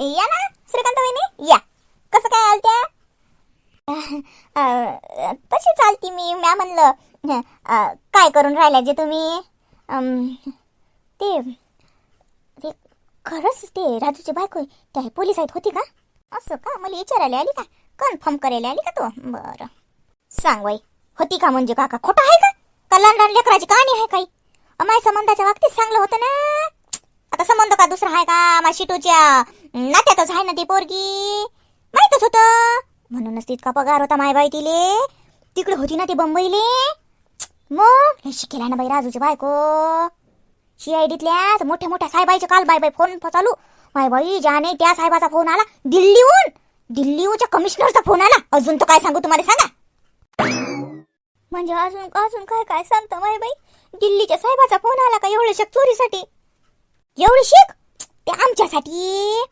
या ना श्रीकांत वहिनी या. कसं काय आलत्या? तशी चालती मी. म्या म्हणलं काय करून राहिल्या जे तुम्ही? ते ते खरंच ते राजूची बायको त्या पोलीस आहेत होती का? असं का? मला विचारायला आली का? कन्फर्म करायला आली का तू? बरं. सांग बाई होती का म्हणजे काका? खोटं आहे का? कल्याण लेकराची कहाणी आहे काही? अमाय संबंधाच्या बाबतीत चांगलं होतं ना? आता संबंध का दुसरा आहे का? मा शिटूच्या. नात्यातच आहे ना ती पोरगी. माहितच होतं. म्हणूनच तितका पगार होता माय बाई तिले. तिकडे होती ना ती बंबईले. मग? हे शिकेला ना बाई राजूची बायको. सीआयडीतल्या मोठ्या मोठ्या साहेबाईचे काल बाय बाय फोन चालू. माय बाई ज्याने त्या साहेबाचा फोन आला दिल्लीहून. दिल्लीहूनच्या कमिशनरचा फोन आला. अजून तो काय सांगू तुम्हाला सांगा. म्हणजे अजून अजून काय काय सांगता माय बाई? दिल्लीच्या साहेबाचा फोन आला का एवढ्या चोरीसाठी? एवढी शिक ते आमच्यासाठी.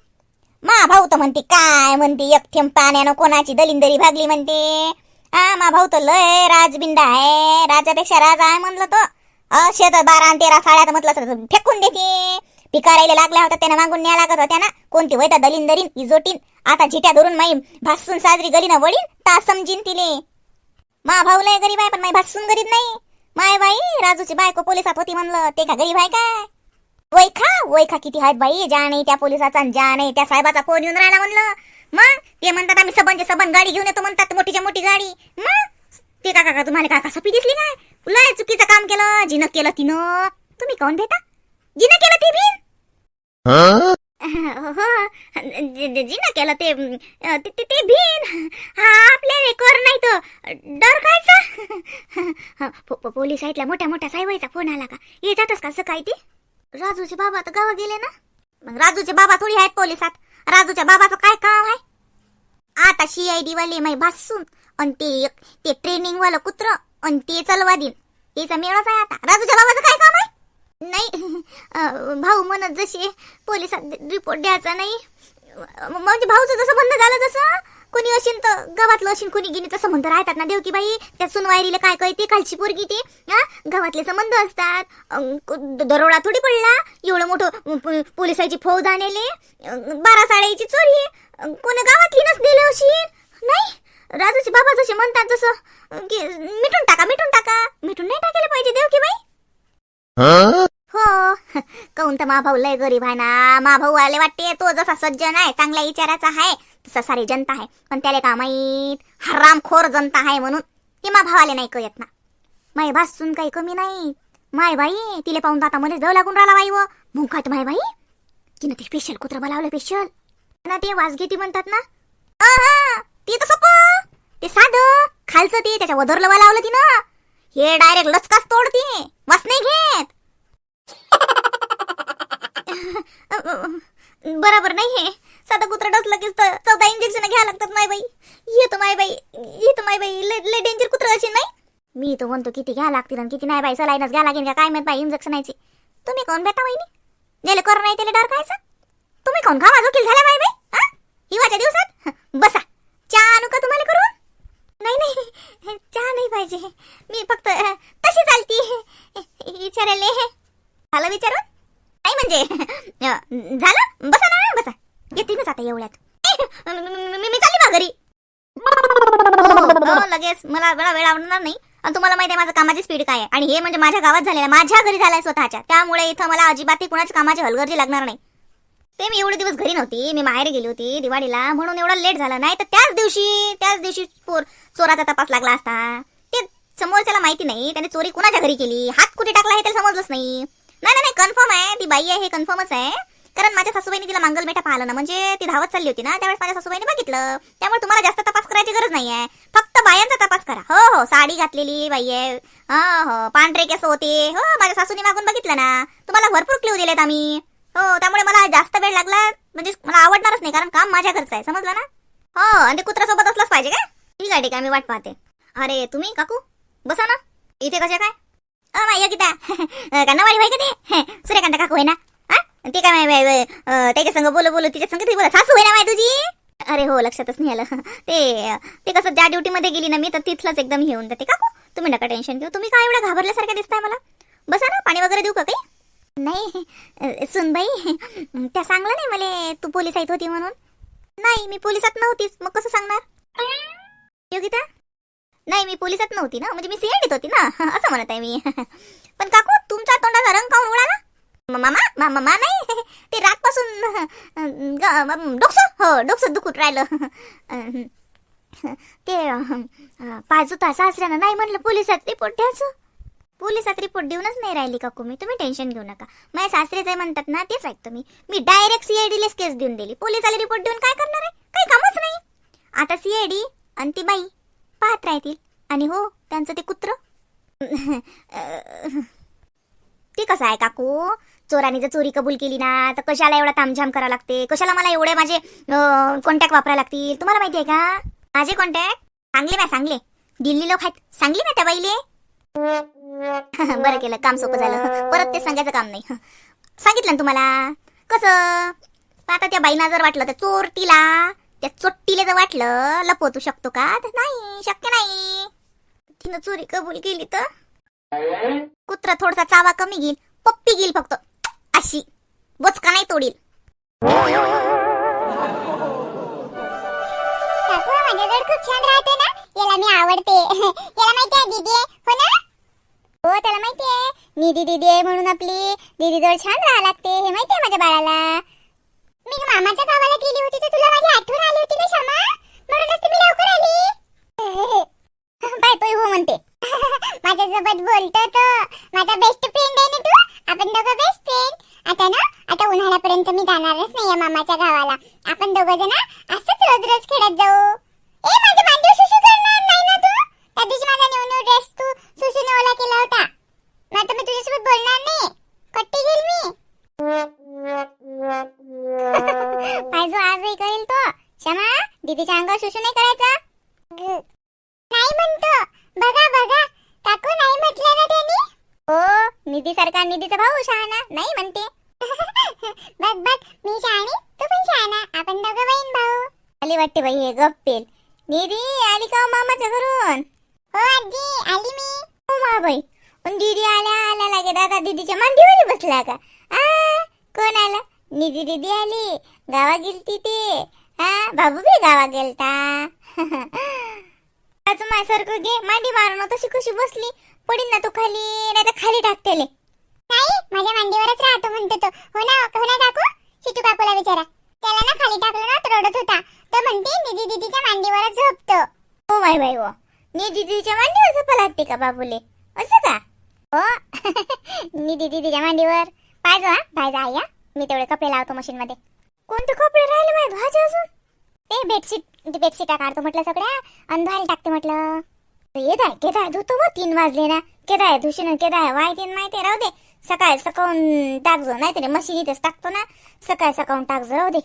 मा भाऊ तर म्हणते काय? म्हणते एक पाण्यानं कोणाची दलिंदरी भागली म्हणते. हा मा भाऊ तर लय राजबिंदा आहे. राजापेक्षा राजा आहे म्हणलं तो. असे तर बारा आणि तेरा साड्यात म्हटलं तर फेकून देते. पिकारायला लागल्या होत्या त्यानं मागून न्या लागत होत्या ना. कोणती वैता दलिंदरीन इजोटीन आता झिट्या धरून माई भासून साजरी गलीनं वडीन ता समजीन तिले. मा भाऊ लय गरीब आहे पण माई भासून गरीब नाही. माय बाई राजूची बायको पोलिसात होती म्हणलं ते का गरीब आहे काय? वैखा वैखा किती आहेत बाई ज्या नाही त्या पोलिसाचा आणि ज्या नाही त्या साहेबाचा फोन येऊन राहिला म्हणलं. मग ते म्हणतात आम्ही सबनचे सबन गाडी घेऊन येतो म्हणतात मोठीच्या मोठी गाडी. मग ते का काका तुम्हाला काय कसं दिसली काय? लय चुकीचं काम केलं जिनं केलं तिनं. तुम्ही कोण भेटा जिनं केलं ते बिन हो? जि- जि- जिनं केलं ते ते- ते- ते बिन हा आपल्याला कर नाही तर डर कायचा? पोलीस साईडला मोठ्या मोठ्या साहेबाईचा फोन आला का? येतातच का सकाळी ते? राजूचे बाबा तर गावा गेले ना? मग राजूचे बाबा थोडी आहेत पोलिसात. राजूच्या बाबाचं काय काम आहे? आता शी आय डी वाले माई भासून आणि ते एक ते ट्रेनिंग वालं कुत्र आणि ते चलवा दिन त्याचा मेळच आहे आता. राजूच्या बाबाचं काय काम आहे? नाही भाऊ म्हणत जसे पोलिसात रिपोर्ट द्यायचा नाही. म्हणजे भाऊचं जसं बंद झालं तसं कोणी असेल तर गावातलं असेल कोणी गिनी तर संबंध राहतात ना देवकी बाई त्या सुनवायरीला काय कळते? खालची पोरगी ते गावातले संबंध असतात. दरोडा थोडी पडला. एवढं मोठं पोलिसाची फौज आणले. बारा साड्याची चोरी. अं, कोणी गावातली नस दिले असेल नाही. राजूचे बाबा जसे म्हणतात जसं की मिटून टाका मिटून टाका. मिटून नाही टाकायला पाहिजे देवकीबाई. हो. काऊन तर मा भाऊ लय गरीब आहे ना. मा भाऊ आले वाटते. तो जसा सज्जन आहे चांगल्या विचाराचा आहे. ससारी सारी जनता आहे. पण त्याला का माहीत हरामखोर जनता आहे म्हणून ते मा भावाले नाही कळत ना. माय भासून काही कमी नाही. माय बाई तिले पाहून आता मध्ये जाऊ लागून राहिला बाई व. मुखात माय बाई. तिनं ते स्पेशल कुत्र बोलावलं स्पेशल ना ते वाजगेटी म्हणतात ना. हा ते तर सोपं. ते साधं. खालचं ते त्याच्या वधरलं लावलं तिनं. हे डायरेक्ट लचकाच तोडते. वास नाही घेत. बरोबर नाही हे साधं कुत्र डसलं की चौदा इंजेक्शन घ्यावं लागतात माय बाई. ये तर माय बाई ये तर माय बाई लय लय डेंजर कुत्र अशी नाही? मी तर म्हणतो किती घ्या लागतील आणि किती नाही बाई सलाईनच घ्या लागेल का? काय माहीत बाई इंजेक्शनाची तुम्ही कोण भेटा वहिनी? ज्याला कर नाही त्याला डर खायचा? तुम्ही कोण खावा जोखील झाला बाई बाई? हा? हिवाच्या दिवसात? बसा. चहा आणू का तुम्हाला करू नाही नाही. चहा नाही पाहिजे. मी फक्त तशी चालती. विचारायले झालं विचारून? नाही म्हणजे अ, झालं बसा ना बसा येते ना आता एवढ्यात मी मी चालली बा घरी हो, हो, लगेच मला वेळा वेळ आवडणार नाही. आणि तुम्हाला माहिती आहे माझं कामाची स्पीड काय आहे? आणि हे म्हणजे माझ्या गावात झालेलं माझ्या घरी झालंय स्वतःच्या. त्यामुळे इथं मला अजिबात कुणाच्या कामाची हलगर्जी लागणार नाही. ते मी एवढे दिवस घरी नव्हती मी माहेर गेली होती दिवाळीला. म्हणून एवढा लेट झाला. नाही तर त्याच दिवशी त्याच दिवशी चोर चोराचा तपास लागला असता. ते समोरच्याला माहिती नाही त्याने चोरी कुणाच्या घरी केली? हात कुठे टाकला हे त्याला समजलंच नाही. नाही नाही कन्फर्म आहे. ती बाई आहे हे कन्फर्मच आहे. कारण माझ्या सासूबाईने तिला मांगल मेठा पाहिलं ना म्हणजे ती धावत चालली होती ना त्यावेळेस माझ्या सासूबाईने बघितलं. त्यामुळे तुम्हाला जास्त तपास करायची गरज नाही आहे फक्त बायांचा तपास करा. हो हो साडी घातलेली बाई आहे. हो हो पांढरे केस होते. हो माझ्या सासूने मागून बघितलं ना. तुम्हाला भरपूर क्ल्यू दिलेत आम्ही. हो त्यामुळे मला जास्त वेळ लागला. म्हणजे मला आवडणारच नाही कारण काम माझ्या घरचं आहे. समजलं ना? हो आणि कुत्रा सोबत असलंच पाहिजे काय ठीक आहे ठीक आहे मी वाट पाहते. अरे तुम्ही काकू? बसा ना. इथे कशा काय? अ माय गीता का नवाडी भाई कधी सूर्यकांत काकू आहे ना? हा? ते काय त्याच्या संग बोलू बोलू तिच्या संग ती बोला? सासू आहे ना माय तुझी? अरे हो लक्षातच नाही आलं. ते ते कसं ज्या ड्युटीमध्ये गेली ना मी तर तिथलंच एकदम हे होऊन जाते. काकू तुम्ही नका टेन्शन घेऊ. तुम्ही काय एवढं घाबरल्यासारखं दिसताय मला? बसा ना पाणी वगैरे देऊ का काही? नाही अ, सुनबाई त्या सांगलं नाही मला तू पोलीस आहेत होती म्हणून. नाही मी पोलिसात नव्हतीच. मग कसं सांगणार? योगिता? नाही मी पोलिसात नव्हती ना. म्हणजे मी सीएडीत होती ना. असं म्हणत आहे मी. पण काकू तुमच्या तोंडाचा रंग काऊन उडाला? मामा मामा मा- नाही ते रातपासून डोकस हो डोकसं दुखून राहिलं ते पाच पाजूता सासऱ्यानं नाही म्हणलं पोलिसात रिपोर्ट द्यायचं पोलिसात रिपोर्ट देऊनच नाही राहिली काकू मी तुम्ही टेन्शन घेऊ नका माझ्या सासरे जे म्हणतात ना तेच ऐकतो मी मी डायरेक्ट सीआयडीलाच केस देऊन दिली पोलिसाला रिपोर्ट देऊन काय करणार आहे काही कामच नाही आता सीआयडी आणि ती बाई पाहत राहतील आणि हो त्यांचं ते कुत्र ते कसं आहे काकू? चोराने जर चोरी कबूल केली ना तर कशाला एवढा तामझाम करावं लागते? कशाला मला एवढे माझे कॉन्टॅक्ट वापरायला लागतील? तुम्हाला माहिती आहे का? माझे कॉन्टॅक्ट सांगले ना सांगले. दिल्ली लोक आहेत. सांगली ना त्या बाईले. बरं केलं काम सोपं झालं. परत ते सांगायचं काम नाही. सांगितलं ना तुम्हाला? कसं? आता त्या बाईना जर वाटलं त्या चोरटीला त्या चोट्टीला जर वाटलं लपवतू शकतो का? तर नाही शक्य नाही. तिनं चोरी कबूल केली तर? कुत्रा थोडसा चावा कमी घेईल पप्पी घेईल फक्त. अशी. बोचका नाही तोडील. माझ्याजवळ खूप छान राहते ना? याला मी आवडते. याला माहिती आहे दीदी हो ना? हो त्याला माहिती आहे. निधी दीदी आहे म्हणून आपली. दीदी जवळ छान राहा लागते. हे माहिती आहे माझ्या बाळाला. मी मामाच्या गावाला गेली होती तर तुला माझी आठवण आली होती ना शर्मा म्हणूनच तुम्ही लवकर आली बाय तो हो म्हणते माझ्यासोबत बोलतो तो माझा बेस्ट फ्रेंड आहे ना तू? आपण दोघं बेस्ट फ्रेंड आता ना आता उन्हाळ्यापर्यंत मी जाणारच नाही मामाच्या गावाला. आपण दोघं जण असंच रोज रोज खेळत जाऊ. ए माझ्या मांडीवर सुसू करणार नाही ना तू? त्या दिवशी माझा न्यू न्यू ड्रेस तू सुसूने ओला केला होता. मग आता मी तुझ्यासोबत बोलणार नाही. कट्टी घेईल मी. पाहिजे आजही करेल तो. क्षमा दीदीच्या अंगावर सुसू नाही करायचा. नाही म्हणतो. बघा बघा. काकू नाही म्हटलं ना त्यांनी? हो निधी सारखा निधीचा भाऊ शहाणा नाही म्हणते. बघ बघ मी शहाणी तू पण शहाणा आपण दोघं बहीण भाऊ. आली वाटते बाई हे गप्पेल. निधी आली का हो मामाचं मामाच्या घरून? हो आजी आली मी. हो मा बाई. पण दीदी आल्या आल्या लागे. दादा दीदीच्या मांडीवर बसला का? आ कोण आला? निधी दीदी आली. गावा गेलती ते. हा बाबू बी गावा गेलता. आज माझ्यासारखं घे मांडी मारून तशी कशी बसली? पडीन ना तू खाली नाही तर खाली टाकतेले नाही माझ्या मांडीवरच राहतो म्हणतो तो. हो ना हो ना काकू? काकूला विचारा. त्याला ना खाली टाकलं ना रडत होता. तो म्हणते निधी दीदीच्या मांडीवरच झोपतो. हो हो. निधी दीदीच्या मांडीवर झोपा लागते का बाबूले? असं का? हो. निधी दीदीच्या मांडीवर. हा पाहिजे आई हा. मी तेवढे कपडे लावतो मशीन मध्ये कोणते कपडे राहिले माहीत भाजी अजून? ते बेडशीट ते बेडशीटा काढतो म्हटलं सगळ्या आणि धुवायला टाकते म्हटलं. येत आहे केत आहे धुतो मग तीन वाजले ना. केत आहे धुशीन केत आहे वाय तीन माहिती राहू दे. सकाळी सकाळून टाकजो नाही तरी मशीन इथेच टाकतो ना. सकाळ सकाळून टाकजो राहू दे.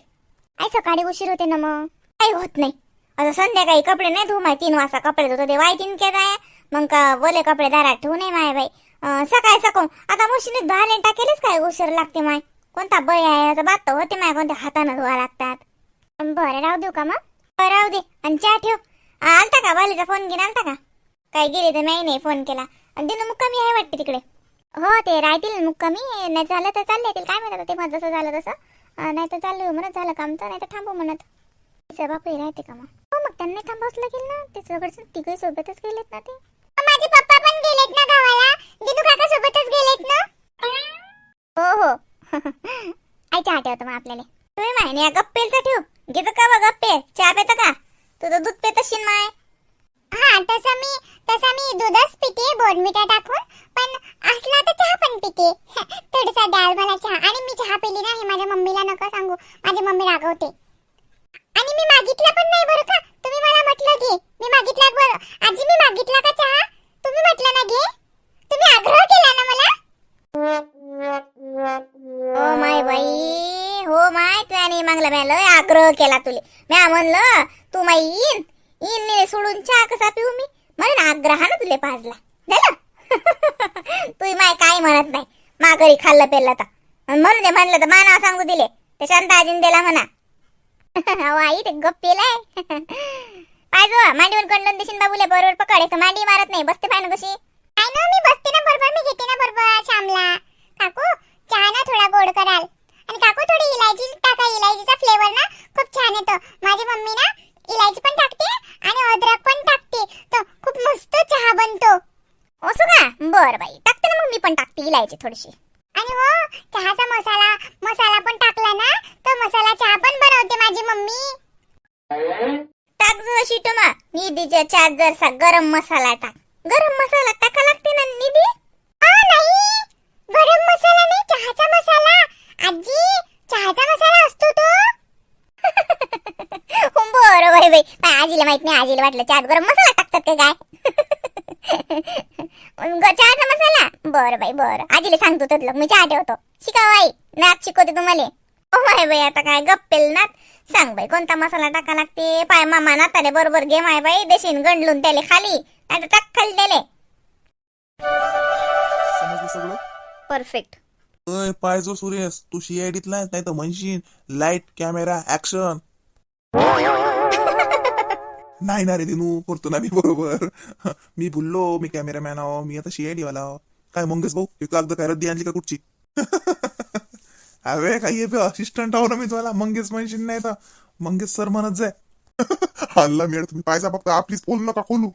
आई सकाळी उशीर होते ना मग. काही होत नाही. आता संध्याकाळी कपडे नाही धुऊ माय तीन वाजता कपडे धुतो ते. वाय तीन केत आहे मग का बोले कपडे दारात ठेवू नये माय बाई. सकाळ सकाळी आता मशीनीत धुवायला टाकेलच काय उशीर लागते माय. कोणता बय आहे आता बात होते माय कोणत्या हातानं धुवा लागतात. बरं राहू देऊ का मग? राहू दे. आणि चहा ठेव. आलता का? बालीचा फोन घेऊन आलता का? काय गेले तर नाही नाही फोन केला. आणि दिनू मुक्कामी आहे वाटते तिकडे. हो ते राहतील मुक्कामी. नाही झालं तर चालले येतील. काय म्हणत ते मग जसं झालं तसं. नाही तर चालू म्हणत झालं काम तर नाही तर थांबू म्हणत. तिचं बापही राहते का मग? हो मग त्यांनी थांबवसलं गेलं ना. ते सगळं तिघे सोबतच गेलेत ना ते. माझे पप्पा पण गेलेत ना गावाला. दिनू काका सोबतच गेलेत ना. हो हो. आई चहा ठेवतो मग आपल्याला. तुम्ही माहिती गप्पेलचा ठेव. घेतो का बा गप्पे चहा पेतं का? तुझं दूध पेत असशील माय. हा तसं मी तसं मी दूधच पिते बोर्नविटा टाकून. पण असला तर चहा पण पिते. थोडासा द्याल मला चहा. आणि मी चहा पिली नाही माझ्या मम्मीला नका सांगू. माझी मम्मी रागवते. आणि मी मागितला पण नाही बरं का? तुम्ही मला म्हटलं घे मी मागितला बरं. आजी मी मागितला का चहा? तुम्ही म्हटलं ना घे तुम्ही आग्रह केला ना मला? हो माय बाई. हो माय तू आणि मागला म्या लय आग्रह केला तुले. म्या म्हणलं तू माई येईन येईन नेले सोडून चहा कसा पिऊ मी? म्हणून आग्रहानं तुले पाजला. झालं? तू माय काय म्हणत नाही. माघरी खाल्लं पेरलं तर. म्हणून दे म्हणलं तर माना सांगू दिले. ते शांत आजीन दिला म्हणा. अहो आई ते गप पेलाय. पाहिजो मांडीवर गंडून देशील बाबूले बरोबर पकड. एक मांडी मारत नाही. बसते पाहिजे कशी. काय ना मी बसते ना बरोबर. मी घेते ना बरोबर श्यामला काकू चहा ना थोडा गोड कराल. आणि काकू थोडी इलायची टाका इलायचीचा फ्लेवर ना खूप छान येतो. माझी मम्मी ना इलायची पण टाकते आणि अद्रक पण टाकते. तो खूप मस्त चहा बनतो. असो का बर बाई टाकते ना मम्मी पण टाकते इलायची थोडीशी. आणि हो चहाचा मसाला मसाला पण टाकला ना तर मसाला चहा पण बनवते माझी मम्मी. टाक जरा मी निधीच्या चहा जरसा गरम मसाला टाक. गरम मसाला टाका लागते ना निधी आ नाही गरम मसाला नाही चहाचा मसाला आजी चहाचा मसाला असतो तो बरं बाई बाई काय आजीला माहीत नाही आजीला वाटलं चहात गरम मसाला टाकतात का काय? चहाचा मसाला? बरं बाई बरं. आजीला सांगतो तर मी चहा ठेवतो. शिका बाई नाक शिकवते तुम्हाला. ओ माय बाई आता काय गप्पेल ना सांग बाई कोणता मसाला टाका लागते? पाय मामा नाताले बरोबर घे माय बाई देशीन गंडलून त्याले खाली. नाही टाक खाली त्याले. समजलं सगळं? परफेक्ट अय पाय जो सुरेश तू सीआयडीतला नाही तर म्हणशील लाइट कॅमेरा ऍक्शन नाही ना रे दिनू करतो ना मी बरोबर. मी बोललो मी कॅमेरामॅन आहो मी आता सीआयडी वाला आहो. काय मंगेश भाऊ हे कागद काय रद्दी आणली का कुठची? अरे काही असिस्टंट आहो ना मी तुम्हाला. मंगेश म्हणशील नाही तर. मंगेश सर म्हणत जाय. हल्ला मिळत तुम्ही पायचा फक्त. आपलीच बोल नका खोलू.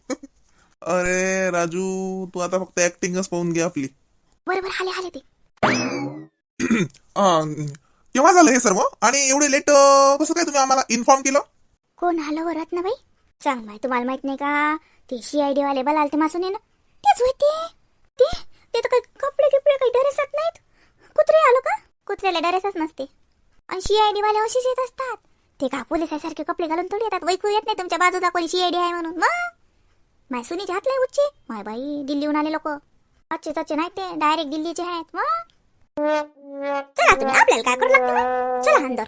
अरे राजू तू आता फक्त ऍक्टिंगच पाहून घे आपली. बरोबर आले आले ते. केव्हा झालं हे सर्व? आणि एवढे लेट कसं काय तुम्ही आम्हाला इन्फॉर्म केलं? कोण आलं वरत ना बाई? सांग माय तुम्हाला माहीत नाही का? ते सीआयडी वाले बलाल ते मासून ना? तेच होते ते. ते? तर काही कपडे किपडे काही ड्रेसच नाहीत. कुत्रे आलो का? कुत्र्याला डरेसच नसते. आणि सीआयडी वाले असेच येत असतात. ते का पोलिसासारखे कपडे घालून थोडी येतात? वैकू येत नाही तुमच्या बाजूला कोणी सीआयडी आहे म्हणून. मग? माय सुनीचे हात लय उच्चे. माय बाई दिल्लीहून आले लोक. अच्छे तच्चे नाही ते. डायरेक्ट दिल्लीचे आहेत. मग? चला तुम्ही. आपल्याला काय करू लागते चला अंदर.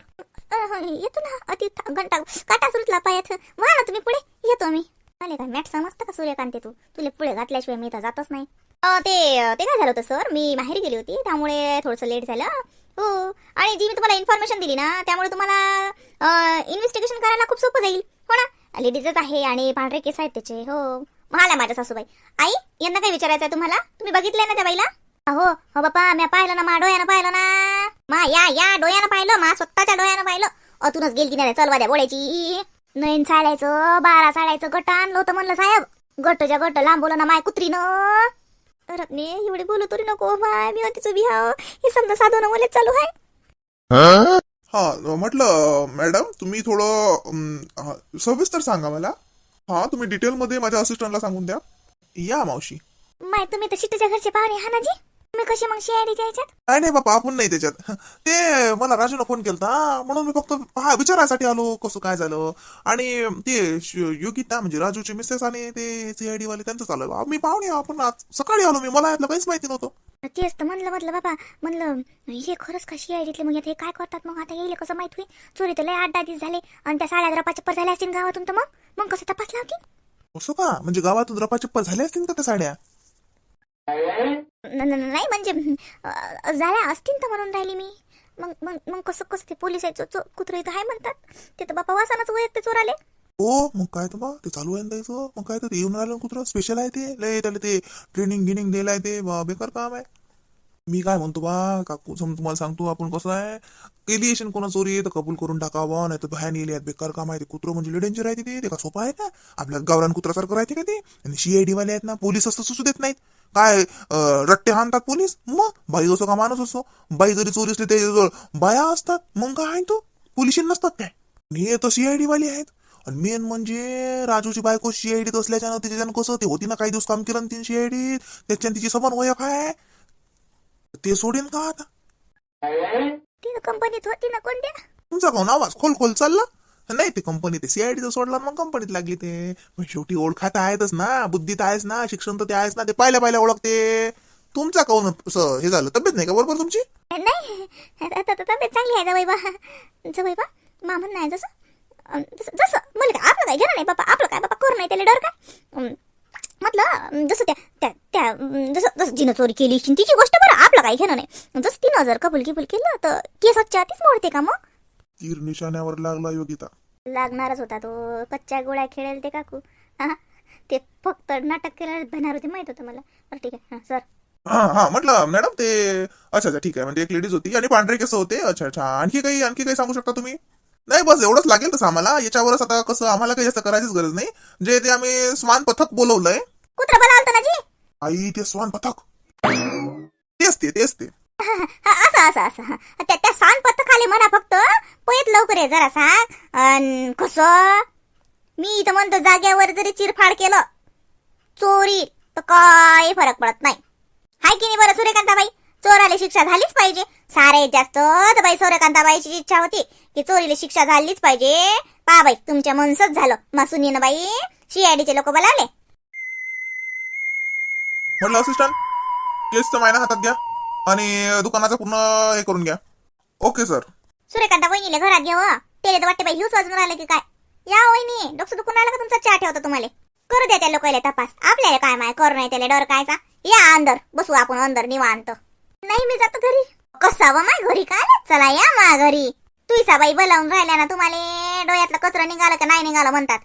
येतो ना. अति घंटा काटा सुरतला पायात. वा ना तुम्ही पुढे. येतो आम्ही. आले काय मॅट समजतं का सूर्यकांत तू? तुला पुढे घातल्याशिवाय मी तर जातच नाही. ते ते काय झालं होतं सर? मी माहेरी गेली होती. त्यामुळे थोडंसं लेट झालं. हो. आणि जी मी तुम्हाला इन्फॉर्मेशन दिली ना त्यामुळे तुम्हाला इन्व्हेस्टिगेशन करायला खूप सोपं जाईल. हो ना? लेडीजच आहे आणि पांढरे केस आहेत त्याचे. हो. मला माझ्या सासूबाई. आई यांना काय विचारायचं आहे तुम्हाला? तुम्ही बघितलंय ना त्या बाईला? हो हो बापा मी पाहिलं ना मा डोळ्यानं पाहिलं ना. मा या या डोळ्यानं पाहिलं मा स्वतःच्या डोळ्यानं पाहिलं. अतूनच गेली नाही चलवा द्या बोलायची नयन साडायचं बारा साडायचं गट आणलं होतं म्हणलं साहेब. गटच्या गट लांबवलं ना माय कुत्रीनं. रत्ने एवढे बोलू तरी नको. माय मी तिचं बिहाव हे समजा साधवणं मला चालू आहे हा म्हटलं मॅडम तुम्ही थोडं सविस्तर सांगा मला. हा तुम्ही डिटेलमध्ये माझ्या असिस्टंटला सांगून द्या. या मावशी. माय तुम्ही तर शिट्टीच्या घरचे पाहुणे हा ना जी? तुम्ही कशी मग शिआयडीच्या याच्यात नाही नाही बापा आपण नाही त्याच्यात. ते मला राजूला फोन केलता. म्हणून मी फक्त हा विचारायसाठी आलो कसं काय झालं. आणि ते श- योगिता म्हणजे राजूचे मिसेस आणि ते सीआयडी वाले त्यांचं चालू आहे. मी पाहुणे आहो, आपण आज सकाळी आलो मी. मला यातलं काहीच माहिती नव्हतं. तेच तर म्हणलं म्हटलं बाबा म्हणलं हे खरंच का शिआयडीतले मग आता हे काय करतात मग? आता येईल कसं माहीत होईल? चोरी तर लय आठ दहा दिवस झाले. आणि त्या साड्या जरा पाचप्पर झाल्या असतील गावातून तर मग? मग कसं तपासला होती? असं का? म्हणजे गावातून रपाचप्पा झाले असतील का त्या साड्या? नाही म्हणजे झाल्या असतील तर म्हणून राहिली मी. मग मग मग कसं कसं ते पोलीस आहे चो- इथं आहे म्हणतात. ते तर बापा वासानाच वयत ते चोराले. हो मग काय तर बा ते चालू आहे ना त्याचं मग काय तर येऊन राहिलं कुत्र? स्पेशल आहे ते? लय त्याला ते ट्रेनिंग गिनिंग दिलं आहे ते. बा, बेकार काम आहे. मी काय म्हणतो बा काकू सम तुम्हाला सांगतो आपण कसं आहे एलिएशन कोणा चोरी आहे तर कबूल करून टाकावा नाही तर बाहेर नेली आहेत बेकार काम आहे ते कुत्र म्हणजे लय डेंजर आहे ते ते का सोपं आहे का आपल्या गावरान कुत्रासारखं राहते का ते आणि सीआयडी वाले आहेत ना पोलीस असं सुचू देत नाहीत काय रट्टे हाणतात पोलीस मग बाई असो का माणूस असो बाई जरी चोरी असली त्याच्याजवळ बाया असतात मग काय आहे तो पोलीस नसतात काय हे तर सीआयडी वाले आहेत आणि मेन म्हणजे राजूची बायको सीआयडीत असल्याच्यानं त्याच्यानं कसं ते होती ना काही दिवस काम केलं तीन सीआयडीत त्याच्यानं तिची समान ओळख आहे ते सोडेन का आता? ती तर कंपनीत होती ना कोणत्या तुमचा कोण आवाज खोल खोल चालला? नाही ते कंपनी ते सीआयडीचं सोडला मग कंपनीत लागली ते. पण शेवटी ओळखात आहेतच ना बुद्धीत आहेच ना शिक्षण तर ते आहेच ना ते पाहिल्या पाहिल्या ओळखते. तुमचा काऊन असं हे झालं? तब्येत नाही का बरोबर तुमची? नाही आता आता तब्येत चांगली आहे जवळ बा. जवळ बा मामन नाही जसं. अं, जसं जसं. मला काय आपलं काय घेणं नाही बाबा आपलं काय बाबा करू नाही त्याला डर काय अं, म्हटलं अं, जसं त्या त्या त्या अं, जसं जसं जिनं चोरी केली असेल तिची गोष्ट काही घेणं नाही. जसं तिनं जर कबूल किबूल केलं तर केस तीच मोडते का मग? तीर निशाण्यावर लागला योगिता. लागणारच होता तो. कच्च्या गोळ्या खेळेल ते काकू. हा ते फक्त नाटक केलं भेटणार होते माहीत होतं मला. बरं ठीक आहे. हां सर. हा हा म्हटलं मॅडम ते अच्छा अच्छा ठीक आहे. म्हणजे एक लेडीज होती आणि पांढरे केस होते. अच्छा अच्छा. आणखी काही आणखी काही सांगू शकता तुम्ही? नाही बस एवढंच लागेल तसं आम्हाला. याच्यावरच आता कसं आम्हाला काही जास्त करायचीच गरज नाही. जे ते आम्ही स्वान पथक बोलवलंय. कुत्रा ना जी? आई ते स्वान पथक. तेच ते तेच ते. असं असं असं. त्या त्या सांग पत्त खाली म्हणा फक्त पळत लवकर ये जरा सांग कसं? मी इथं म्हणतो जाग्यावर जरी चिरफाड केलं चोरी तर काही फरक पडत नाही. हाय की नाही बरं सूर्यकांताबाई? चोराला शिक्षा झालीच पाहिजे. सारे जास्त तर बाई सूर्यकांताबाईची इच्छा होती की चोरीला शिक्षा झालीच पाहिजे. पा बाई तुमच्या मनसच झालं. मासुनीनं बाई. सीआयडीचे लोक बोलावले. म्हटलं असिस्टंट केसचं मायना हातात घ्या. आणि दुकानाचं पूर्ण हे करून घ्या. Okay sir. सूर्यकांता वहिनीला घरात घ्याव त्याला तर वाटते बाई हिवच वाजून राहिलं की काय. या वहिनी डोकं दुखून राहिलं का तुमचा चहा ठेवता तुम्हाला? करू द्या त्या लोकांना तपास. आपल्याला काय माय करू नाही त्याला डर कायचा या अंदर बसू आपण अंदर निवांत. नाही मी जातो घरी. कसा व माय घरी काय? चला या मा घरी. तुझा बाई बोलावून राहिल्या ना तुम्हाला डोळ्यातलं कचरा निघालं का नाही निघालं म्हणतात.